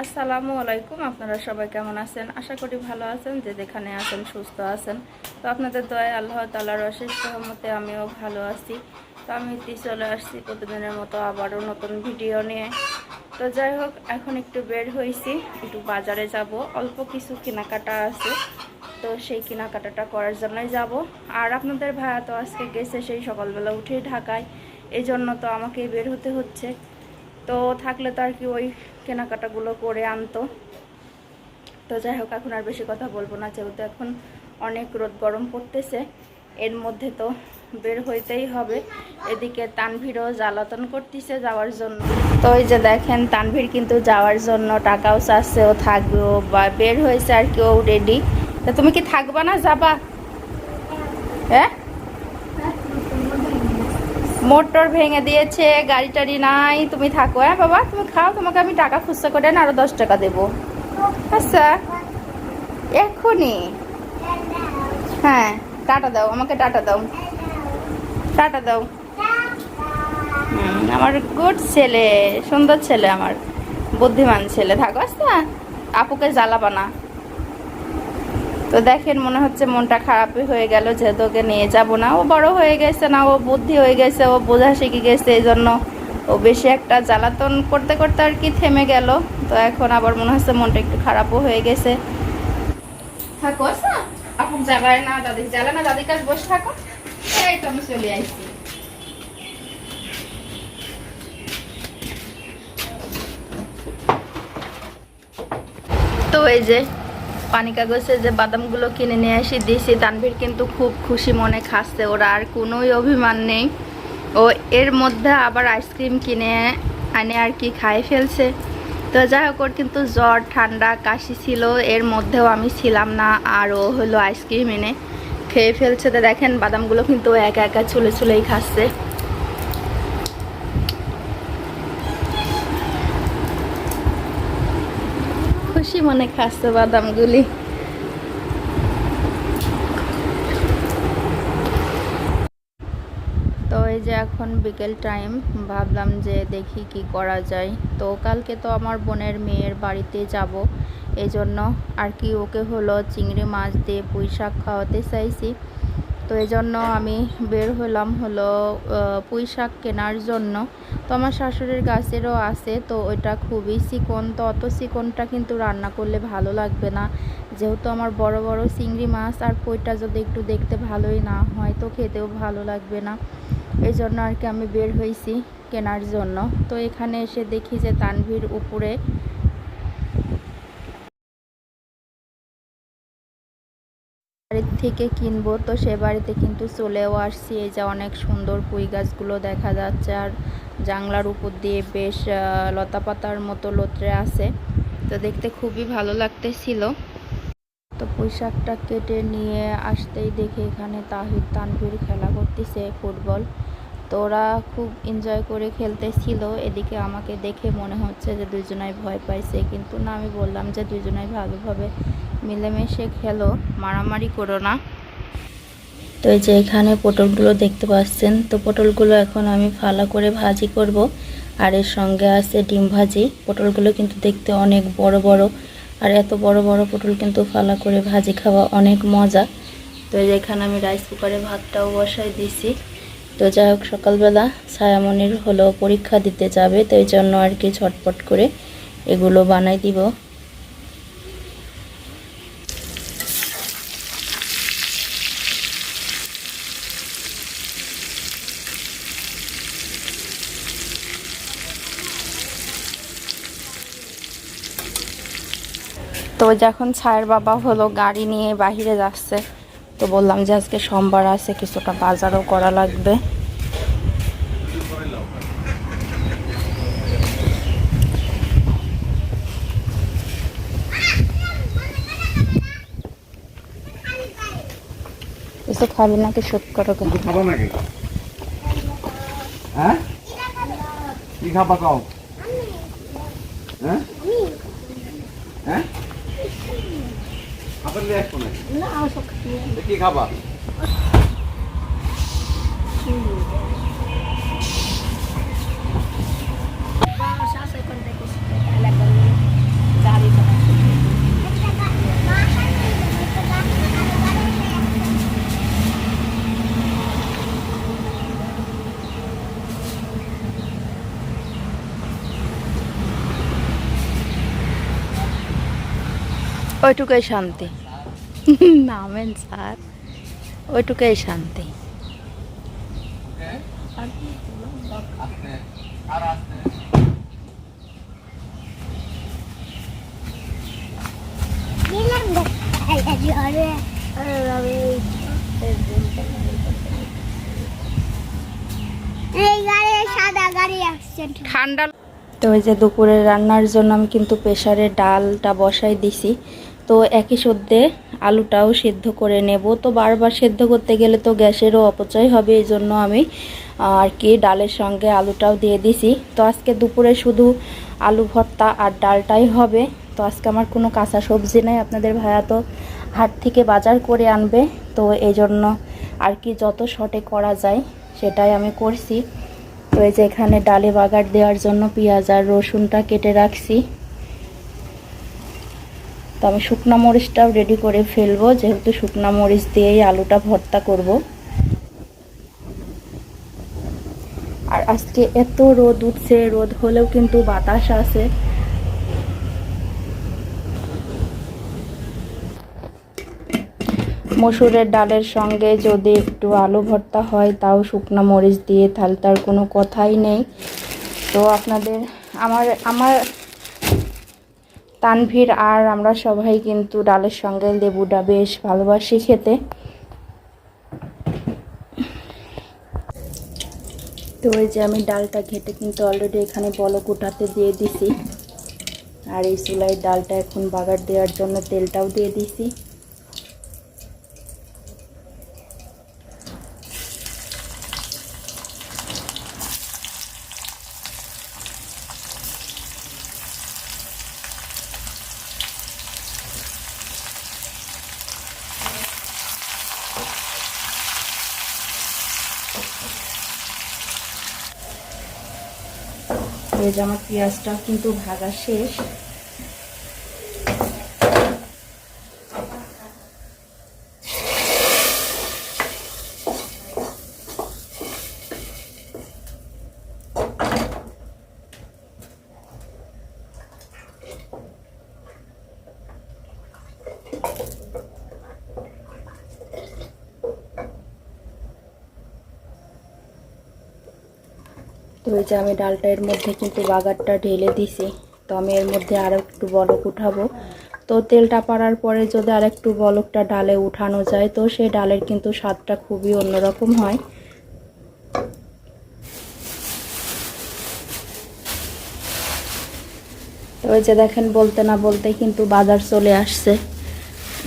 আসসালামু আলাইকুম, আপনারা সবাই কেমন আছেন? আশা করি ভালো আছেন, যে যেখানে আছেন সুস্থ আছেন। তো আপনাদের দয়ায় আল্লাহ তালার অশেষ সহমতে আমিও ভালো আছি। তো আমি চলে আসছি প্রতিদিনের মতো আবারও নতুন ভিডিও নিয়ে। তো যাই হোক, এখন একটু বের হয়েছি, একটু বাজারে যাব। অল্প কিছু কেনাকাটা আছে, তো সেই কেনাকাটাটা করার জন্যই যাব। আর আপনাদের ভাইয়া তো আজকে গেছে সেই সকালবেলা উঠেই ঢাকায়। এই জন্য তো আমাকে বের হতে হচ্ছে। তো থাকলে তো আর কি ওই কেনাকাটাগুলো করে আনতো। তো যাই হোক, এখন আর বেশি কথা বলব না, যেহেতু এখন অনেক রোদ গরম পড়তেছে। এর মধ্যে তো বের হইতেই হবে। এদিকে তানভীরও জ্বালাতন করতেছে যাওয়ার জন্য। তো ওই যে দেখেন, তানভীর কিন্তু যাওয়ার জন্য টাকাও চাচ্ছে ও থাকবেও বা বের হয়েছে আর কি, ও রেডি তা তুমি কি থাকবা না যাবা? হ্যাঁ? মোটর ভেঙে দিয়েছে গাড়ি টাড়ি নাই, তুমি থাকো। হ্যাঁ বাবা, তুমি খাও, তোমাকে আমি টাকা খুচরা করে আরও দশ টাকা দেবো। আচ্ছা এক্ষুনি হ্যাঁ টাটা দাও, আমাকে টাটা দাও। টাটা দাও। আমার গুড ছেলে, সুন্দর ছেলে আমার, বুদ্ধিমান ছেলে। থাকো আচ্ছা। আপুকে জ্বালাবা না। তো দেখেন, মনে হচ্ছে মনটা খারাপই হয়ে গেল, যেহেতু ওকে নিয়ে যাব না। ও বড় হয়ে গেছে না, ও বুদ্ধি হয়ে গেছে, ও বোঝা শিখে গেছে, এই জন্য ও বেশি একটা জ্বালাতন করতে করতে আর কি থেমে গেল। তো এখন আবার মনে হচ্ছে মনটা একটু খারাপও হয়ে গেছে। আচ্ছা। জ্বালায় না, দাদি জ্বালা না বসে আমি চলে তো এই যে পানি কাগজে যে বাদামগুলো কিনে নিয়ে আসি দিয়েছি, তানভীর কিন্তু খুব খুশি মনে খাচ্ছে। ওরা আর কোনোই অভিমান নেই। ও এর মধ্যে আবার আইসক্রিম কিনে আনে আর কি খাই ফেলছে। তো যাই হোক, ওর কিন্তু জ্বর, ঠান্ডা, কাশি ছিল। এর মধ্যেও আমি ছিলাম না, আর ও হলো আইসক্রিম এনে খেয়ে ফেলছে। তো দেখেন, বাদামগুলো কিন্তু একা একা ছুলে ছুলেই খাচ্ছে খুশি মনে খাচ্ছে বাদামগুলি। তো এই যে এখন বিকেল টাইম, ভাবলাম যে দেখি কি করা যায়। তো কালকে তো আমার বোনের মেয়ের বাড়িতে যাব, এজন্য জন্য আর কি ওকে হলো চিংড়ি মাছ দিয়ে পুঁই শাক খাওয়াতে চাইছি। তো এই জন্য আমি বের হলাম হলো পুঁই শাক কেনার জন্য। তো আমার শাশুড়ির গাছেরও আছে, তো ওইটা খুবই চিকন। তো অত চিকনটা কিন্তু রান্না করলে ভালো লাগবে না। যেহেতু আমার বড় বড় চিংড়ি মাছ আর পুঁইটা যদি একটু দেখতে ভালোই না হয়, তো খেতেও ভালো লাগবে না। এই জন্য আর কি আমি বের হয়েছি কেনার জন্য। তো এখানে এসে দেখি যে তানভীর উপরে বাড়ির থেকে কিনবো, তো সে বাড়িতে কিন্তু চলেও আসছি। এই যে অনেক সুন্দর পুঁই গাছগুলো দেখা যাচ্ছে, আর জাংলার উপর দিয়ে বেশ লতা পাতার মতো লোত্রে আছে। তো দেখতে খুবই ভালো লাগতেছিল। তো পুঁই শাকটা কেটে নিয়ে আসতেই দেখে এখানে তাহির তানভীর খেলা করতেছে ফুটবল। তো ওরা খুব এনজয় করে খেলতেছিল। এদিকে আমাকে দেখে মনে হচ্ছে যে দুজনাই ভয় পাইছে। কিন্তু না, আমি বললাম যে দুজনাই ভালোভাবে মিলেমিশে খেলো, মারামারি করো না। তো এই যে এখানে পটলগুলো দেখতে পাচ্ছেন, তো পটলগুলো এখন আমি ফালা করে ভাজি করব। আর এর সঙ্গে আছে ডিম ভাজি। পটলগুলো কিন্তু দেখতে অনেক বড় বড়। আর এত বড় বড় পটল কিন্তু ফালা করে ভাজি খাওয়া অনেক মজা। তো এই যে এখানে আমি রাইস কুকারে ভাতটাও বসাই দিছি। তো যাই হোক, সকালবেলা ছায়ামণির হলো পরীক্ষা দিতে যাবে, তো এই জন্য আর কি ঝটপট করে এগুলো বানাই দিব। তো যখন ছায়ের বাবা হলো গাড়ি নিয়ে বাহিরে যাচ্ছে, তো বললাম যে আজকে সোমবার আছে, কিছুটা বাজারও করা লাগবে। কিছু খাবি নাকি শোধ করো কেন? খাব নাকি? হ্যাঁ? কি খাবা কও? হ্যাঁ? হ্যাঁ? আপনার নিয়ে আসব নাকি তো কি খাবা ওইটুকুই শান্তি। নামেন স্যার। ওইটুকুই শান্তি। ঠান্ডা তো ওই যে দুপুরে রান্নার জন্য আমি কিন্তু প্রেশারে ডালটা বসাই দিছি। তো একই সদ্যে আলুটাও সিদ্ধ করে নেব। তো বারবার সিদ্ধ করতে গেলে তো গ্যাসেরও অপচয় হবে, এই জন্য আমি আর কি ডালের সঙ্গে আলুটাও দিয়ে দিছি। তো আজকে দুপুরে শুধু আলু ভর্তা আর ডালটাই হবে। তো আজকে আমার কোনো কাঁচা সবজি নেই, আপনাদের ভাইয়া তো হাট থেকে বাজার করে আনবে। তো এই জন্য আর কি যত শর্টে করা যায় সেটাই আমি করছি। তো এই যে এখানে ডালে বাগার দেওয়ার জন্য পেঁয়াজ আর রসুনটা কেটে রাখছি। তো আমি শুকনা মরিচটাও রেডি করে ফেলব, যেহেতু শুকনা মরিচ দিয়েই আলুটা ভর্তা করব। আর আজকে এত রোদ উঠছে, রোদ হলেও কিন্তু বাতাস আছে। মসুরের ডালের সঙ্গে যদি একটু আলু ভর্তা হয়, তাও শুকনো মরিচ দিয়ে, তাহলে তার কোনো কথাই নেই। তো আপনাদের, আমার আমার তানভীর আর আমরা সবাই কিন্তু ডালের সঙ্গে লেবুটা বেশ ভালোবাসি খেতে। তো এই যে আমি ডালটা ঘেটে কিন্তু অলরেডি এখানে বলক উঠাতে দিয়ে দিছি। আর এই চুলাই ডালটা এখন বাগার দেওয়ার জন্য তেলটাও দিয়ে দিছি। এই যে পেঁয়াজটা কিন্তু ভাজা শেষ। তো এই যে আমি ডালটা এর মধ্যে কিন্তু বাগারটা ঢেলে দিছি। তো আমি এর মধ্যে আরও একটু বলক উঠাবো। তো তেলটা পাড়ার পরে যদি আর একটু বলকটা ডালে উঠানো যায়, তো সেই ডালের কিন্তু স্বাদটা খুবই অন্যরকম হয়। ওই যে দেখেন, বলতে না বলতে কিন্তু বাজার চলে আসছে।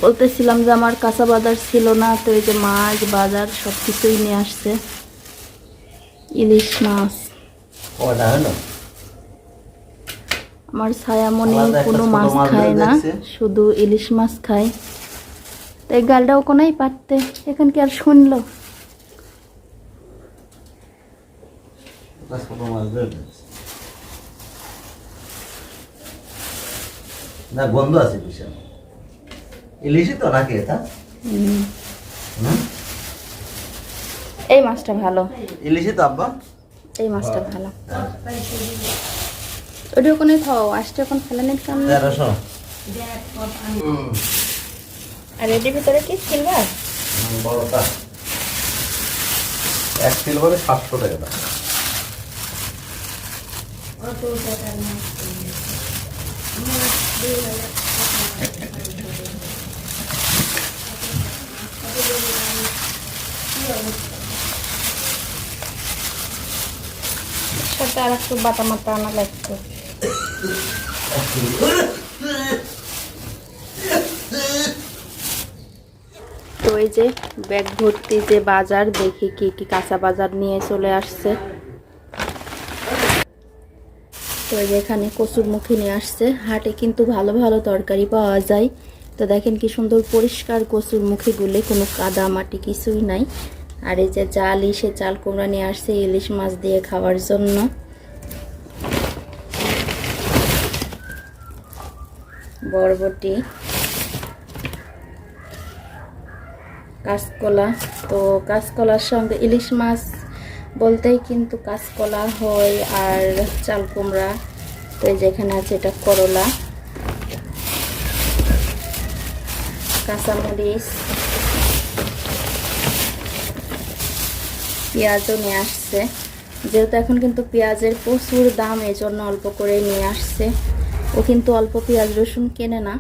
বলতেছিলাম যে আমার কাঁচা বাজার ছিল না, তো এই যে মাছ, বাজার সব কিছুই নিয়ে আসছে। ইলিশ মাছ। আমার ছায়ামণি কোনো মাছ খায় না শুধু ইলিশ মাছ খায়। তাই গালটাও কোনাই পারতে এখন কি আর শুনলো? ওটা ছোট মাছ ধরে ফেলছে। না গন্ধ আছে বিশাল। ইলিশই তো নাকি এটা? হুম। হুম? এই মাছটা ভালো। ইলিশই তো আব্বা। এই মাছটা ভালো। ওটা ওখানে খাও আসতে ওখানে ফেলানোর সামনে তেরোশো আর এটির ভিতরে কি সিলভার বড়টা। এক সিলভারে সাতশো টাকা দাম। সাথে আর একটু বাটা মাটা আনা লাগতো তো এই যে ব্যাগ ভর্তি যে বাজার, দেখি কি কি কাঁচা বাজার নিয়ে চলে আসছে। তো এই যে এখানে কচুরমুখী নিয়ে আসছে। হাটে কিন্তু ভালো ভালো তরকারি পাওয়া যায়। তো দেখেন কি সুন্দর পরিষ্কার কচুরমুখীগুলি কোনো কাদা মাটি কিছুই নাই। আর এই যে জাল ইসে চাল কুমড়া নিয়ে আসছে ইলিশ মাছ দিয়ে খাওয়ার জন্য। বরবটি, কাঁচকলা। তো কাঁচকলার সঙ্গে ইলিশ মাছ বলতেই কিন্তু কাঁচকলা হয় আর চাল কুমড়া। তো যেখানে আছে এটা করলা। কাঁচামরিচ। পেঁয়াজও নিয়ে আসছে। যেহেতু এখন কিন্তু পেঁয়াজের প্রচুর দাম এই জন্য অল্প করে নিয়ে আসছে। ও কিন্তু অল্প পেঁয়াজ, রসুন কেনে না।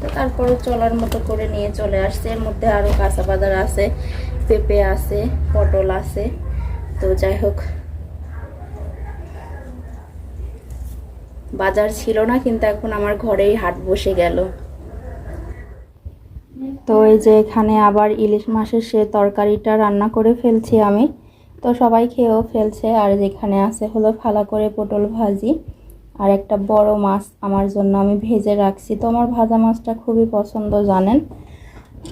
তো তারপরে চলার মতো করে নিয়ে চলে আসছে। এর মধ্যে আরও কাঁচা বাজার আছে, পেঁপে আছে, পটল আছে। তো যাই হোক, বাজার ছিল না, কিন্তু এখন আমার ঘরেই হাট বসে গেল। তো এই যে এখানে আবার ইলিশ মাছের সে তরকারিটা রান্না করে ফেলছি আমি। তো সবাই খেয়েও ফেলছে। আর যেখানে আছে হলো ফালা করে পটল ভাজি আর একটা বড় মাছ আমার জন্য আমি ভেজে রাখছি। তো আমার ভাজা মাছটা খুবই পছন্দ, জানেন?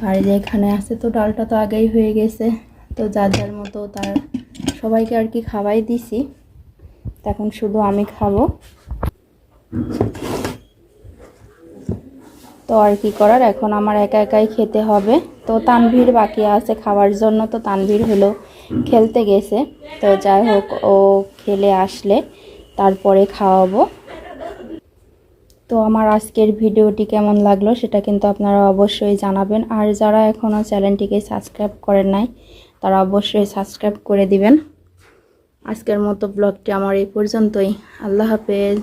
আর যে এখানে আছে তো ডালটা তো আগেই হয়ে গেছে। তো যার যার মতো তার সবাইকে আর কি খাওয়াই দিছি। এখন শুধু আমি খাব। তো আর কি করার? এখন আমার একা একাই খেতে হবে। তো তানভীর বাকি আছে খাওয়ার জন্য, তো তানভীর হলো খেলতে গেছে। তো যাই হোক, ও খেলে আসলে, তারপরে খাওয়াবো। তো আমার আজকের ভিডিওটি কেমন লাগল সেটা কিন্তু আপনারা অবশ্যই জানাবেন। আর যারা এখনও চ্যানেলটিকে সাবস্ক্রাইব করেন নাই, তারা অবশ্যই সাবস্ক্রাইব করে দিবেন। আজকের মতো ব্লগটি আমার এই পর্যন্তই। আল্লাহ হাফেজ।